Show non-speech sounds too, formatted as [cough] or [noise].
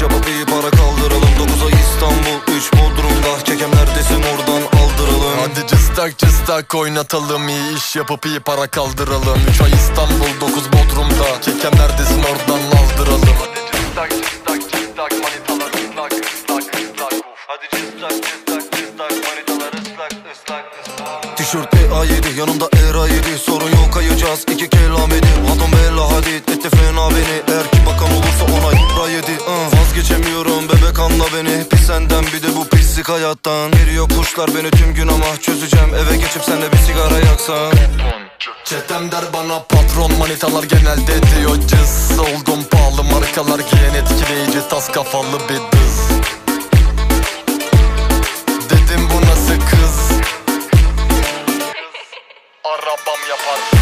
iş yapıp iyi para kaldıralım. 9'a İstanbul 3 Bodrum'da Kekem neredesin? Oradan aldıralım. Hadi cıstak cıstak oynatalım. İyi iş yapıp iyi para kaldıralım. 3 ay İstanbul 9 Bodrum'da Kekem neredesin? Oradan aldıralım. Hadi cıstak cıstak cıstak manitalar ıslak ıslak ıslak. Hadi cıstak cıstak cıstak manitalar ıslak ıslak ıslak. Tişört A7 yanımda Era 7 Sorun yok senden bir de bu pislik hayattan? Veriyor kuşlar beni tüm gün ama Çözeceğim. Eve geçip senle bir sigara yaksan. Çetem der bana patron manitalar genelde diyor cız. Oldum pahalı markalar giyen etkileyici tas kafalı bir dız Dedim bu nasıl kız? [laughs] Arabam yapar